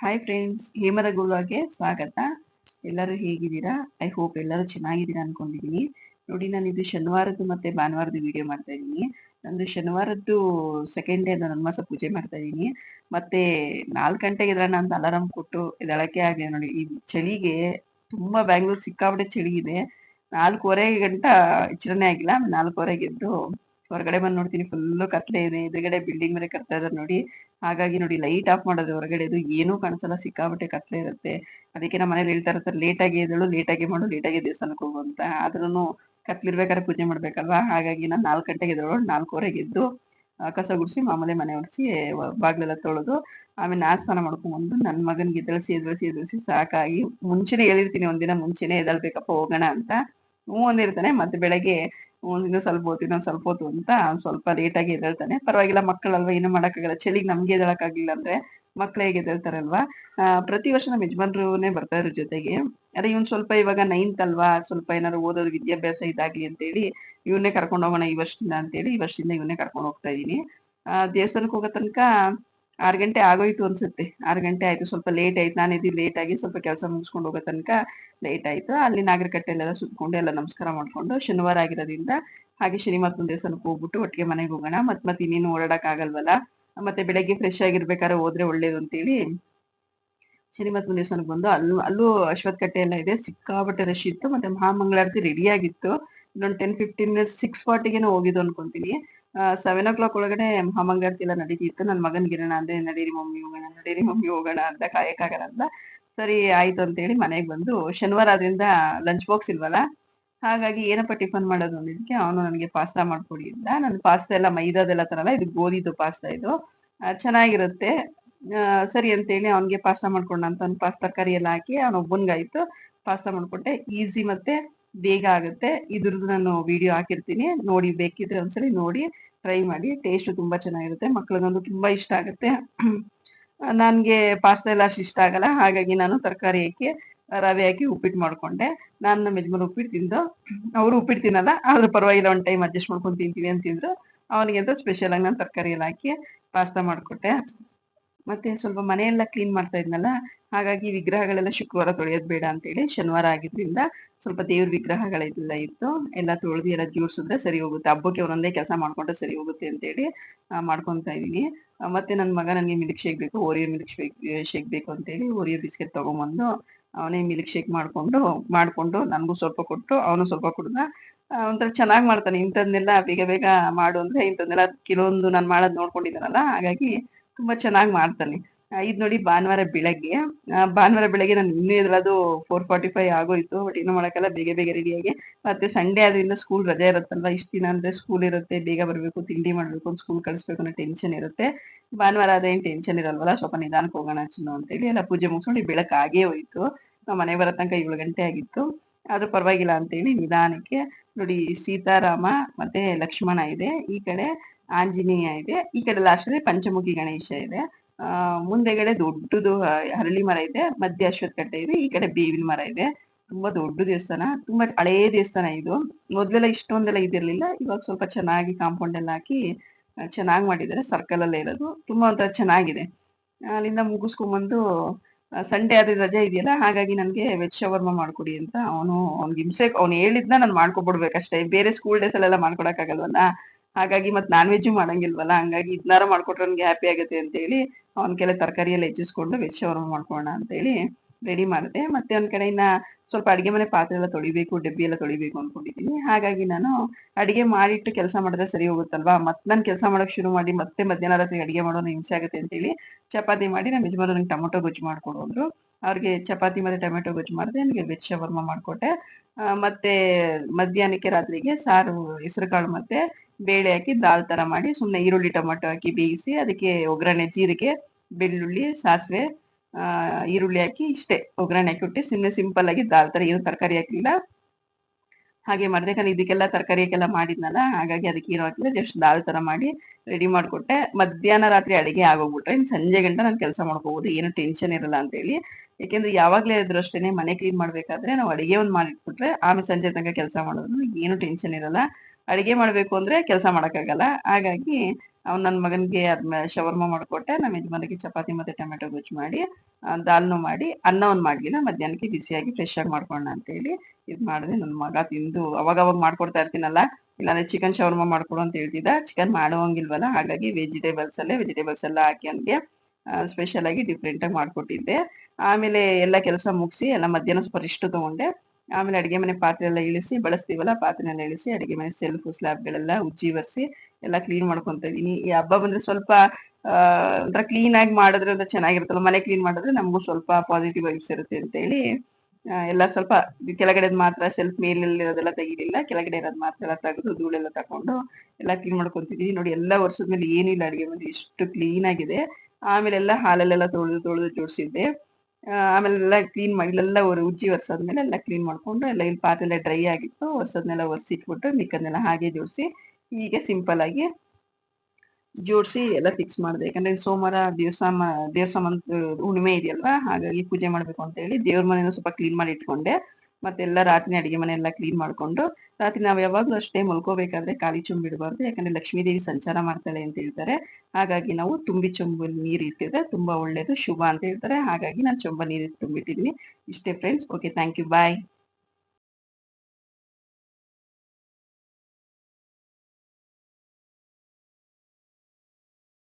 Hi friends ಹೇಮದ ಗುರುವಾಗೆ ಸ್ವಾಗತ ಎಲ್ಲರೂ ಹೇಗಿದ್ದೀರಾ ಐ ಹೋಪ್ ಎಲ್ಲರೂ ಚೆನ್ನಾಗಿದ್ದೀರಾ ಅನ್ಕೊಂಡಿದ್ದೀನಿ ನೋಡಿ ನಾನು ಇದು ಶನಿವಾರದ್ದು ಮತ್ತೆ ಭಾನುವಾರದ್ದು ವಿಡಿಯೋ ಮಾಡ್ತಾ ಇದ್ದೀನಿ ನಂದು ಶನಿವಾರದ್ದು ಸೆಕೆಂಡ್ ಡೇ ನಾನು ಹನುಮಾಸ ಪೂಜೆ ಮಾಡ್ತಾ ಇದ್ದೀನಿ ಮತ್ತೆ ನಾಲ್ಕು ಗಂಟೆಗೆ ಇದ್ರೆ ನಾನು ಅಲಾರಾಮ್ ಕೊಟ್ಟು ಎದಳಕ್ಕೆ ಆಗಿದೆ ನೋಡಿ ಈ ಚಳಿಗೆ ತುಂಬಾ ಬ್ಯಾಂಗ್ಳೂರ್ ಸಿಕ್ಕಾಪಟ್ಟೆ ಚಳಿ ಇದೆ ನಾಲ್ಕೂವರೆ ಗಂಟ ಎಚ್ಚರನೇ ಆಗಿಲ್ಲ ನಾಲ್ಕೂವರೆಗೆ ಎದ್ದು ಹೊರಗಡೆ ಬಂದು ನೋಡ್ತೀನಿ ಫುಲ್ಲು ಕತ್ಲೆ ಇದೆ ಎದುರುಗಡೆ ಬಿಲ್ಡಿಂಗ್ ಮೇಲೆ ಕರ್ತಾ ಇದಾರೆ ನೋಡಿ ಹಾಗಾಗಿ ನೋಡಿ ಲೈಟ್ ಆಫ್ ಮಾಡೋದು ಹೊರಗಡೆದು ಏನೂ ಕಾಣಿಸಲ್ಲ ಸಿಕ್ಕಾಬಟ್ಟೆ ಕತ್ಲೆ ಇರುತ್ತೆ. ಅದಕ್ಕೆ ನಮ್ಮ ಮನೇಲಿ ಹೇಳ್ತಾ ಇರ್ತಾರೆ ಲೇಟ್ ಆಗಿ ಎದ್ದಳು ಲೇಟ್ ಆಗಿ ಮಾಡು ಲೇಟ್ ಆಗಿ ದೇವಸ್ಥಾನಕ್ಕೆ ಹೋಗು ಅಂತ. ಆದ್ರೂ ಕತ್ಲಿರ್ಬೇಕಾದ್ರೆ ಪೂಜೆ ಮಾಡ್ಬೇಕಲ್ವಾ? ಹಾಗಾಗಿ ನಾನು ನಾಲ್ಕು ಗಂಟೆಗೆ ಎದ್ದಳು ನಾಲ್ಕೂವರೆಗೆ ಎದ್ದು ಕಸ ಗುಡಿಸಿ, ಮಾಮೂಲಿ ಮನೆ ಒಡಿಸಿ ಬಾಗ್ಲೆಲ್ಲ ತೊಳೆದು, ಆಮೇಲೆ ನಾ ಸ್ನಾನ ಮಾಡ್ಕೊಂಡ್ಬಂದು ನನ್ನ ಮಗನಿಗೆ ಎದ್ದಳಿಸಿ ಎದ್ದಳಿಸಿ ಎದ್ದಳಿಸಿ ಸಾಕಾಗಿ ಮುಂಚೆನೆ ಹೇಳಿರ್ತೀನಿ ಒಂದಿನ ಮುಂಚೆನೆ ಎದಳ್ಬೇಕಪ್ಪ ಹೋಗೋಣ ಅಂತ. ಹ್ಞೂ ಒಂದಿರ್ತಾನೆ ಮತ್ತೆ ಬೆಳಗ್ಗೆ ಒಂದ್ ಇನ್ನೂ ಸ್ವಲ್ಪ ಹೊತ್ತು, ಇನ್ನೊಂದ್ ಸ್ವಲ್ಪ ಹೊತ್ತು ಅಂತ ಸ್ವಲ್ಪ ಲೇಟ್ ಆಗಿ ಎದ್ದೇಳ್ತಾನೆ. ಪರವಾಗಿಲ್ಲ, ಮಕ್ಕಳಲ್ವಾ? ಏನು ಮಾಡಕ್ಕಾಗಲ್ಲ. ಚಳಿಗೆ ನಮ್ಗೆ ಎದ್ದೇಳಕ್ಕಾಗಿಲ್ಲ ಅಂದ್ರೆ ಮಕ್ಳು ಹೇಗೆ ಎದ್ದೇಳ್ತಾರಲ್ವಾ? ಪ್ರತಿ ವರ್ಷ ನಮ್ಮ ಯಜಮಾನ್ರುನೇ ಬರ್ತಾ ಇರೋ ಜೊತೆಗೆ. ಅದೇ ಇವ್ನ್ ಸ್ವಲ್ಪ ಇವಾಗ ನೈನ್ತ್ ಅಲ್ವಾ? ಸ್ವಲ್ಪ ಏನಾದ್ರು ಓದೋದು ವಿದ್ಯಾಭ್ಯಾಸ ಇದಾಗ್ಲಿ ಅಂತೇಳಿ ಇವನ್ನೇ ಕರ್ಕೊಂಡು ಹೋಗೋಣ ಈ ವರ್ಷದಿಂದ ಅಂತೇಳಿ ಈ ವರ್ಷದಿಂದ ಇವನ್ನೇ ಕರ್ಕೊಂಡು ಹೋಗ್ತಾ ಇದೀನಿ ಆ ದೇವಸ್ಥಾನಕ್ಕೆ ಹೋಗೋ ತನಕ ಆರ್ ಗಂಟೆ ಆಗೋಯ್ತು ಅನ್ಸುತ್ತೆ. ಆರ್ ಗಂಟೆ ಆಯ್ತು, ಸ್ವಲ್ಪ ಲೇಟ್ ಆಯ್ತು. ನಾನು ಇದು ಲೇಟ್ ಆಗಿ ಸ್ವಲ್ಪ ಕೆಲಸ ಮುಗಿಸ್ಕೊಂಡು ಹೋಗೋ ತನಕ ಲೇಟ್ ಆಯ್ತು. ಅಲ್ಲಿ ನಾಗರಕಟ್ಟೆಲೆಲ್ಲ ಸುತ್ಕೊಂಡು ಎಲ್ಲ ನಮಸ್ಕಾರ ಮಾಡ್ಕೊಂಡು ಶನಿವಾರ ಆಗಿರೋದ್ರಿಂದ ಹಾಗೆ ಶ್ರೀಮತ್ ದೇವಸ್ಥಾನಕ್ಕೆ ಹೋಗ್ಬಿಟ್ಟು ಒಟ್ಟಿಗೆ ಮನೆಗೆ ಹೋಗೋಣ. ಮತ್ ಮತ್ತೆ ಇನ್ನೇನು ಓಡಾಡಕ್ ಆಗಲ್ವಲ್ಲ? ಮತ್ತೆ ಬೆಳಗ್ಗೆ ಫ್ರೆಶ್ ಆಗಿರ್ಬೇಕಾದ್ರೆ ಹೋದ್ರೆ ಒಳ್ಳೇದು ಅಂತೇಳಿ ಶ್ರೀಮತ್ ದೇವಸ್ಥಾನಕ್ಕೆ ಬಂದು ಅಲ್ಲೂ ಅಲ್ಲೂ ಅಶ್ವತ್ಥ ಕಟ್ಟೆ ಎಲ್ಲ ಇದೆ. ಸಿಕ್ಕಾಬಟ್ಟೆ ರಶ್ ಇತ್ತು. ಮತ್ತೆ ಮಹಾಮಂಗಳಾರತಿ ರೆಡಿ ಆಗಿತ್ತು. ಇನ್ನೊಂದು ಟೆನ್ ಫಿಫ್ಟೀನ್ ಮಿನಿಟ್ಸ್ ಸಿಕ್ಸ್ ಫಾರ್ಟಿಗೆನೆ ಹೋಗಿದ್ದು ಅನ್ಕೊಂತೀನಿ. ಸೆವೆನ್ ಓ ಕ್ಲಾಕ್ ಒಳಗಡೆ ಮಹಾಮಂಗಾರತಿ ಎಲ್ಲ ನಡೀತಿತ್ತು. ನನ್ನ ಮಗನ್ ಗಿರಣ ಅಂದ್ರೆ, ನಡೀರಿ ಮಮ್ಮಿ ಹೋಗೋಣ, ನಡೀರಿ ಮಮ್ಮಿ ಹೋಗೋಣ ಅಂತ ಕಾಯಕ್ಕಾಗಲ್ಲ ಅಂತ ಸರಿ ಆಯ್ತು ಅಂತ ಹೇಳಿ ಮನೆಗೆ ಬಂದು ಶನಿವಾರ ಆದ್ರಿಂದ ಲಂಚ್ ಬಾಕ್ಸ್ ಇಲ್ವಲ್ಲ, ಹಾಗಾಗಿ ಏನಪ್ಪ ಟಿಫನ್ ಮಾಡೋದು ಅಂದಿದ್ದಕ್ಕೆ ಅವನು ನನಗೆ ಪಾಸ್ತಾ ಮಾಡ್ಕೊಡಿ ಅಂತ. ನಾನು ಪಾಸ್ತಾ ಎಲ್ಲ ಮೈದಾದೆಲ್ಲ ತರಲ್ಲ, ಇದು ಗೋಧಿದು ಪಾಸ್ತಾ ಇದು. ಚೆನ್ನಾಗಿರುತ್ತೆ. ಸರಿ ಅಂತೇಳಿ ಅವನಿಗೆ ಪಾಸ್ತಾ ಮಾಡ್ಕೊಂಡ ಅಂತ ಪಾಸ್ತಾ ತರಕಾರಿ ಎಲ್ಲ ಹಾಕಿ, ಅವನ ಒಬ್ಬನ್ಗಾಯ್ತು. ಪಾಸ್ತಾ ಮಾಡ್ಕೊಟ್ಟೆ ಈಸಿ ಮತ್ತೆ ಬೇಗ ಆಗುತ್ತೆ. ಇದ್ರದ್ದು ನಾನು ವಿಡಿಯೋ ಹಾಕಿರ್ತೀನಿ. ನೋಡಿ ಬೇಕಿದ್ರೆ ಒಂದ್ಸರಿ ನೋಡಿ ಟ್ರೈ ಮಾಡಿ. ಟೇಸ್ಟ್ ತುಂಬಾ ಚೆನ್ನಾಗಿರುತ್ತೆ. ಮಕ್ಳಿಗಂತೂ ತುಂಬಾ ಇಷ್ಟ ಆಗುತ್ತೆ. ನನ್ಗೆ ಪಾಸ್ತಾ ಎಲ್ಲ ಅಷ್ಟು ಇಷ್ಟ ಆಗಲ್ಲ. ಹಾಗಾಗಿ ನಾನು ತರಕಾರಿ ಹಾಕಿ, ರವೆ ಹಾಕಿ ಉಪ್ಪಿಟ್ಟು ಮಾಡ್ಕೊಂಡೆ. ನಾನು ನಮ್ಮ ಯಜಮಾನ ಉಪ್ಪಿಟ್ಟು ತಿಂದು, ಅವರು ಉಪ್ಪಿಟ್ಟು ತಿನ್ನಲ್ಲ. ಆದ್ರೂ ಪರವಾಗಿಲ್ಲ, ಒಂದ್ ಟೈಮ್ ಅಡ್ಜಸ್ಟ್ ಮಾಡ್ಕೊಂಡು ತಿಂತೀವಿ ಅಂತಿದ್ರು. ಅವನಿಗೆ ಅಂತ ಸ್ಪೆಷಲ್ ಆಗಿ ನಾನು ತರಕಾರಿ ಎಲ್ಲ ಹಾಕಿ ಪಾಸ್ತಾ ಮಾಡ್ಕೊಟ್ಟೆ. ಮತ್ತೆ ಸ್ವಲ್ಪ ಮನೆಯೆಲ್ಲ ಕ್ಲೀನ್ ಮಾಡ್ತಾ ಇದ್ನಲ್ಲ ಹಾಗಾಗಿ ವಿಗ್ರಹಗಳೆಲ್ಲ ಶುಕ್ರವಾರ ತೊಳೆಯೋದು ಬೇಡ ಅಂತೇಳಿ ಶನಿವಾರ ಆಗಿದ್ರಿಂದ ಸ್ವಲ್ಪ ದೇವ್ರ ವಿಗ್ರಹಗಳೆಲ್ಲ ಇತ್ತು. ಎಲ್ಲ ತೊಳೆದು ಎಲ್ಲ ಜೋಡಿಸಿದ್ರೆ ಸರಿ ಹೋಗುತ್ತೆ. ಹಬ್ಬಕ್ಕೆ ಒಂದೊಂದೇ ಕೆಲಸ ಮಾಡ್ಕೊಂಡ್ರೆ ಸರಿ ಹೋಗುತ್ತೆ ಅಂತೇಳಿ ಆ, ಮಾಡ್ಕೊಂತಾ ಇದೀನಿ ಮತ್ತೆ ನನ್ನ ಮಗ ನನಗೆ ಮಿಲ್ಕ್ ಶೇಕ್ ಬೇಕು ಓರಿಯೋ ಮಿಲ್ಕ್ ಶೇಕ್ ಶೇಕ್ ಬೇಕು ಅಂತೇಳಿ ಓರಿಯೋ ಬಿಸ್ಕೆಟ್ ತಗೊಂಬಂದು ಅವನೇ ಮಿಲ್ಕ್ ಶೇಕ್ ಮಾಡ್ಕೊಂಡು ಮಾಡ್ಕೊಂಡು ನನಗೂ ಸ್ವಲ್ಪ ಕೊಟ್ಟು ಅವನು ಸ್ವಲ್ಪ ಕುಡ್ದ ಒಂಥರ ಚೆನ್ನಾಗ್ ಮಾಡ್ತಾನೆ. ಇಂಥದ್ನೆಲ್ಲ ಬೇಗ ಬೇಗ ಮಾಡು ಅಂದ್ರೆ ಇಂಥದ್ನೆಲ್ಲ ಕೆಲವೊಂದು ನಾನು ಮಾಡೋದ್ ನೋಡ್ಕೊಂಡಿದ್ದಾನಲ್ಲ ಹಾಗಾಗಿ ತುಂಬಾ ಚೆನ್ನಾಗಿ ಮಾಡ್ತಾನೆ. ಇದ್ ನೋಡಿ ಭಾನುವಾರ ಬೆಳಗ್ಗೆ. ಭಾನುವಾರ ಬೆಳಗ್ಗೆ ನಾನು ಇನ್ನೂ ಎದ್ರದು ಫೋರ್ ಫಾರ್ಟಿ ಫೈವ್ ಆಗೋಯ್ತು ಬಟ್ ಇನ್ನು ಮಾಡಕ್ಕೆಲ್ಲ ಬೇಗ ಬೇಗ ರೆಡಿಯಾಗಿ ಮತ್ತೆ ಸಂಡೇ ಆದ್ರಿಂದ ಸ್ಕೂಲ್ ರಜೆ ಇರುತ್ತಲ್ವ, ಇಷ್ಟ ದಿನ ಅಂದ್ರೆ ಸ್ಕೂಲ್ ಇರುತ್ತೆ, ಬೇಗ ಬರ್ಬೇಕು, ತಿಂಡಿ ಮಾಡ್ಬೇಕು ಸ್ಕೂಲ್ ಕಳಿಸ್ಬೇಕು ಅನ್ನೋ ಟೆನ್ಷನ್ ಇರುತ್ತೆ. ಭಾನುವಾರ ಅದೇನ್ ಟೆನ್ಷನ್ ಇರಲ್ವಲ್ಲ, ಸ್ವಲ್ಪ ನಿಧಾನಕ್ಕೆ ಹೋಗೋಣ ಚಿನ್ನು ಅಂತೇಳಿ ಎಲ್ಲ ಪೂಜೆ ಮುಗಿಸ್ಕೊಂಡು ಆಗೇ ಹೋಯ್ತು. ಮನೆ ಬರೋ ತನಕ ಏಳು ಗಂಟೆ ಆಗಿತ್ತು. ಆದ್ರೂ ಪರವಾಗಿಲ್ಲ ಅಂತೇಳಿ ನಿಧಾನಕ್ಕೆ ನೋಡಿ ಸೀತಾರಾಮ ಮತ್ತೆ ಲಕ್ಷ್ಮಣ ಇದೆ. ಈ ಕಡೆ ಆಂಜನೇಯ ಇದೆ. ಈ ಕಡೆ ಲಾಸ್ಟಲ್ಲಿ ಪಂಚಮುಖಿ ಗಣೇಶ ಇದೆ. ಆ ಮುಂದೆಗಡೆ ದೊಡ್ಡದು ಹರಳಿ ಮರ ಇದೆ. ಮಧ್ಯ ಅಶ್ವತ್ಥ ಕಟ್ಟೆ ಇದೆ. ಈ ಕಡೆ ಬೇವಿನ ಮರ ಇದೆ. ತುಂಬಾ ದೊಡ್ಡ ದೇವಸ್ಥಾನ. ತುಂಬಾ ಹಳೇ ದೇವಸ್ಥಾನ ಇದು. ಮೊದ್ಲೆಲ್ಲ ಇಷ್ಟೊಂದೆಲ್ಲ ಇದಿರ್ಲಿಲ್ಲ. ಇವಾಗ ಸ್ವಲ್ಪ ಚೆನ್ನಾಗಿ ಕಾಂಪೌಂಡ್ ಎಲ್ಲ ಹಾಕಿ ಚೆನ್ನಾಗಿ ಚೆನ್ನಾಗ್ ಮಾಡಿದ್ದಾರೆ. ಸರ್ಕಲ್ ಅಲ್ಲೇ ಇರೋದು. ತುಂಬಾ ಒಂಥರ ಚೆನ್ನಾಗಿದೆ. ಅಲ್ಲಿಂದ ಮುಗಿಸ್ಕೊಂಡ್ಬಂದು ಸಂಡೇ ಆದ್ರೆ ರಜೆ ಇದೆಯಲ್ಲ, ಹಾಗಾಗಿ ನನ್ಗೆ ವೆಜ್ ಶವರ್ಮ ಮಾಡ್ಕೊಡಿ ಅಂತ ಅವನು ಅವ್ನಿಗೆ ಹಿಂಸೆ, ಅವ್ನು ಹೇಳಿದ್ನ ನಾನು ಮಾಡ್ಕೊಬಿಡ್ಬೇಕಷ್ಟೇ ಬೇರೆ ಸ್ಕೂಲ್ ಡೇಸ್ ಅಲ್ಲೆಲ್ಲ ಮಾಡ್ಕೊಡಕ್ ಆಗಲ್ವಲ್ಲ? ಹಾಗಾಗಿ ಮತ್ ನಾನ್ ವೆಜ್ ಮಾಡಂಗಿಲ್ವಲ್ಲ? ಹಂಗಾಗಿ ಇದ್ನಾರ ಮಾಡ್ಕೊಟ್ರೆ ನನ್ಗೆ ಹ್ಯಾಪಿ ಆಗುತ್ತೆ ಅಂತ ಹೇಳಿ, ಅವನ ಕೆಲ ತರಕಾರಿ ಎಲ್ಲ ಹೆಚ್ಚಿಸ್ಕೊಂಡು ವೆಜ್ ಶವರ್ಮ ಮಾಡ್ಕೊಳ್ಳೋಣ ಅಂತ ಹೇಳಿ ರೆಡಿ ಮಾಡಿದೆ. ಮತ್ತೆ ಒಂದ್ ಕಡೆ ಇನ್ನ ಸ್ವಲ್ಪ ಅಡಿಗೆ ಮನೆ ಪಾತ್ರೆ ಎಲ್ಲ ತೊಳಿಬೇಕು, ಡಬ್ಬಿ ಎಲ್ಲ ತೊಳಿಬೇಕು ಅನ್ಕೊಂಡಿದ್ದೀನಿ. ಹಾಗಾಗಿ ನಾನು ಅಡಿಗೆ ಮಾಡಿಟ್ಟು ಕೆಲಸ ಮಾಡಿದ್ರೆ ಸರಿ ಹೋಗುತ್ತಲ್ವಾ? ಮತ್ತೆ ನಾನು ಕೆಲಸ ಮಾಡಕ್ ಶುರು ಮಾಡಿ ಮತ್ತೆ ಮಧ್ಯಾಹ್ನ ರಾತ್ರಿ ಅಡಿಗೆ ಮಾಡೋದು ಹಿಂಸೆ ಆಗುತ್ತೆ ಅಂತೇಳಿ ಚಪಾತಿ ಮಾಡಿ ನಮ್ಮ ಯಜಮಾನ ನಂಗೆ ಟೊಮೊಟೊ ಗೊಜ್ಜು ಮಾಡ್ಕೊಡು ಅಂದ್ರು. ಅವ್ರಿಗೆ ಚಪಾತಿ ಮತ್ತೆ ಟೊಮೆಟೊ ಗೊಜ್ಜು ಮಾಡಿದೆ, ನನಗೆ ವೆಜ್ ಶವರ್ಮ ಮಾಡ್ಕೊಟ್ಟೆ. ಮತ್ತೆ ಮಧ್ಯಾಹ್ನಕ್ಕೆ ರಾತ್ರಿಗೆ ಸಾರು, ಹೆಸರುಕಾಳು ಮತ್ತೆ ಬೇಳೆ ಹಾಕಿ ದಾಲ್ ತರ ಮಾಡಿ ಸುಮ್ನೆ ಈರುಳ್ಳಿ ಟೊಮೆಟೊ ಹಾಕಿ ಬೇಯಿಸಿ ಅದಕ್ಕೆ ಒಗ್ಗರಣೆ, ಜೀರಿಗೆ, ಬೆಳ್ಳುಳ್ಳಿ, ಸಾಸಿವೆ ಈರುಳ್ಳಿ ಹಾಕಿ ಇಷ್ಟೇ. ಒಗ್ಗರಣೆ ಹಾಕಿ ಸುಮ್ನೆ ಸಿಂಪಲ್ ಆಗಿ ದಾಲ್ ತರ ಏನು ತರಕಾರಿ ಹಾಕಿಲ್ಲ ಹಾಗೆ ಮಾಡಿದೆ. ಯಾಕಂದ್ರೆ ಇದಕ್ಕೆಲ್ಲ ತರಕಾರಿ ಹಾಕೆಲ್ಲ ಮಾಡಿದ್ನಲ್ಲ, ಹಾಗಾಗಿ ಅದಕ್ಕೆ ಏನು ಹಾಕಿಲ್ಲ. ಜಸ್ಟ್ ದಾಲ್ ತರ ಮಾಡಿ ರೆಡಿ ಮಾಡ್ಕೊಟ್ಟೆ. ಮಧ್ಯಾಹ್ನ ರಾತ್ರಿ ಅಡಿಗೆ ಆಗೋಗ್ಬಿಟ್ರೆ ಇನ್ ಸಂಜೆ ಗಂಟ ನಾನು ಕೆಲಸ ಮಾಡ್ಕೋಬಹುದು ಏನು ಟೆನ್ಷನ್ ಇರಲ್ಲ ಅಂತ ಹೇಳಿ. ಯಾಕೆಂದ್ರೆ ಯಾವಾಗ್ಲೇ ಇದ್ರು ಅಷ್ಟೇನೆ ಮನೆ ಕ್ಲೀನ್ ಮಾಡ್ಬೇಕಾದ್ರೆ ನಾವು ಅಡಿಗೆ ಒಂದ್ ಮಾಡಿಟ್ಬಿಟ್ರೆ ಆಮೇಲೆ ಸಂಜೆ ತನಕ ಕೆಲಸ ಮಾಡೋದು ಏನು ಟೆನ್ಷನ್ ಇರಲ್ಲ. ಅಡಿಗೆ ಮಾಡ್ಬೇಕು ಅಂದ್ರೆ ಕೆಲಸ ಮಾಡಕ್ಕಾಗಲ್ಲ. ಹಾಗಾಗಿ ಅವ್ನು ನನ್ನ ಮಗನಿಗೆ ಅದ್ನ ಶವರ್ಮ ಮಾಡ್ಕೊಟ್ಟೆ ನಮ್ಮ ಯಜಮಾನಿಗೆ ಚಪಾತಿ ಮತ್ತೆ ಟೊಮೆಟೊ ಗೊಜ್ಜು ಮಾಡಿ ದಾಲ್ನು ಮಾಡಿ ಅನ್ನ ಒಂದು ಮಾಡ್ಲಿಲ್ಲ ಮಧ್ಯಾಹ್ನಕ್ಕೆ ಬಿಸಿಯಾಗಿ ಫ್ರೆಶ್ ಆಗಿ ಮಾಡ್ಕೊಳ್ಳೋಣ ಅಂತ ಹೇಳಿ ಇದು ಮಾಡಿದೆ. ನನ್ನ ಮಗ ತಿಂದು ಅವಾಗ ಅವಾಗ ಮಾಡ್ಕೊಡ್ತಾ ಇರ್ತೀನಲ್ಲ, ಇಲ್ಲಾಂದ್ರೆ ಚಿಕನ್ ಶವರ್ಮ ಮಾಡ್ಕೊಡು ಅಂತ ಹೇಳ್ತಿದ್ದ. ಚಿಕನ್ ಮಾಡುವಂಗಿಲ್ವಲ್ಲ, ಹಾಗಾಗಿ ವೆಜಿಟೇಬಲ್ಸ್ ಅಲ್ಲೇ ವೆಜಿಟೇಬಲ್ಸ್ ಎಲ್ಲ ಹಾಕಿ ಅವನಿಗೆ ಸ್ಪೆಷಲ್ ಆಗಿ ಡಿಫ್ರೆಂಟ್ ಆಗಿ ಮಾಡ್ಕೊಟ್ಟಿದ್ದೆ. ಆಮೇಲೆ ಎಲ್ಲ ಕೆಲಸ ಮುಗಿಸಿ, ಎಲ್ಲ ಮಧ್ಯಾಹ್ನ ಸ್ವಲ್ಪ ರಿಷ್ಟು ತಗೊಂಡೆ. ಆಮೇಲೆ ಅಡಿಗೆ ಮನೆ ಪಾತ್ರೆ ಎಲ್ಲ ಇಳಿಸಿ, ಬಳಸ್ತೀವಲ್ಲ ಪಾತ್ರೆ ಎಲ್ಲ ಇಳಿಸಿ, ಅಡಿಗೆ ಮನೆ ಸೆಲ್ಫ್ ಸ್ಲ್ಯಾಬ್ಗಳೆಲ್ಲ ಉಜ್ಜಿ ಬರ್ಸಿ ಎಲ್ಲ ಕ್ಲೀನ್ ಮಾಡ್ಕೊಂತ ಇದೀನಿ ಈ ಹಬ್ಬ ಬಂದ್ರೆ ಸ್ವಲ್ಪ ಒಂಥರ ಕ್ಲೀನ್ ಆಗಿ ಮಾಡಿದ್ರೆ ಅಂತ ಚೆನ್ನಾಗಿರುತ್ತಲ್ಲ, ಮನೆ ಕ್ಲೀನ್ ಮಾಡಿದ್ರೆ ನಮಗೂ ಸ್ವಲ್ಪ ಪಾಸಿಟಿವ್ ವೈಬ್ಸ್ ಇರುತ್ತೆ ಅಂತ ಹೇಳಿ ಎಲ್ಲ ಸ್ವಲ್ಪ ಕೆಳಗಡೆದ್ ಮಾತ್ರ ಸೆಲ್ಫ್ ಮೇಲಿರೋದೆಲ್ಲ ತೆಗಿಲಿಲ್ಲ. ಕೆಳಗಡೆ ಇರೋದ್ ಮಾತ್ರ ಎಲ್ಲ ತೆಗೆದು, ಧೂಳೆಲ್ಲ ತಕೊಂಡು ಎಲ್ಲ ಕ್ಲೀನ್ ಮಾಡ್ಕೊಂತಿದೀನಿ ನೋಡಿ ಎಲ್ಲ ವರ್ಷದ ಮೇಲೆ ಏನಿಲ್ಲ ಅಡಿಗೆ ಮನೆ ಇಷ್ಟು ಕ್ಲೀನ್ ಆಗಿದೆ. ಆಮೇಲೆ ಎಲ್ಲ ಹಾಲಲ್ಲೆಲ್ಲ ತೊಳೆದು ತೊಳೆದು ಜೋಡಿಸಿದ್ದೆ. ಆಮೇಲೆ ಎಲ್ಲ ಕ್ಲೀನ್ ಮಾಡಿ ಇಲ್ಲೆಲ್ಲ ಒರ್- ಉಜ್ಜಿ ಒರ್ಸಾದ್ಮೇಲೆ ಎಲ್ಲ ಕ್ಲೀನ್ ಮಾಡ್ಕೊಂಡು ಎಲ್ಲ ಇಲ್ಲಿ ಪಾತ್ರೆ ಎಲ್ಲ ಡ್ರೈ ಆಗಿತ್ತು. ಒರ್ಸದ್ನೆಲ್ಲ ಒರ್ಸಿಟ್ಬಿಟ್ಟು ಮಿಕ್ಕದನ್ನೆಲ್ಲ ಹಾಗೆ ಜೋಡಿಸಿ, ಹೀಗೆ ಸಿಂಪಲ್ ಆಗಿ ಜೋಡಿಸಿ ಎಲ್ಲ ಫಿಕ್ಸ್ ಮಾಡಿದೆ. ಯಾಕಂದ್ರೆ ಸೋಮವಾರ ದೇವಸ್ಥಾನ ದೇವ್ರ ಸಾಮಾನು ಹುಣ್ಣಿಮೆ ಇದೆಯಲ್ವಾ, ಹಾಗಾಗಿ ಪೂಜೆ ಮಾಡ್ಬೇಕು ಅಂತ ಹೇಳಿ ದೇವ್ರ ಮನೆನೂ ಸ್ವಲ್ಪ ಕ್ಲೀನ್ ಮಾಡಿ ಇಟ್ಕೊಂಡೆ. ಮತ್ತೆಲ್ಲ ರಾತ್ರಿ ಅಡಿಗೆ ಮನೆ ಎಲ್ಲ ಕ್ಲೀನ್ ಮಾಡ್ಕೊಂಡು, ರಾತ್ರಿ ನಾವು ಯಾವಾಗ್ಲೂ ಅಷ್ಟೇ ಮಲ್ಕೋಬೇಕಾದ್ರೆ ಖಾಲಿ ಚುಂಬ್ ಇಡಬಾರ್ದು ಯಾಕಂದ್ರೆ ಲಕ್ಷ್ಮೀದೇವಿ ಸಂಚಾರ ಮಾಡ್ತಾಳೆ ಅಂತ ಹೇಳ್ತಾರೆ. ಹಾಗಾಗಿ ನಾವು ತುಂಬಿ ಚೊಂಬಲ್ಲಿ ನೀರು ಇಟ್ಟಿದ್ರೆ ತುಂಬಾ ಒಳ್ಳೇದು, ಶುಭ ಅಂತ ಹೇಳ್ತಾರೆ. ಹಾಗಾಗಿ ನಾನು ಚೊಂಬ ನೀರು ತುಂಬಿಟ್ಟಿದ್ದೀನಿ ಇಷ್ಟೇ friends okay thank you bye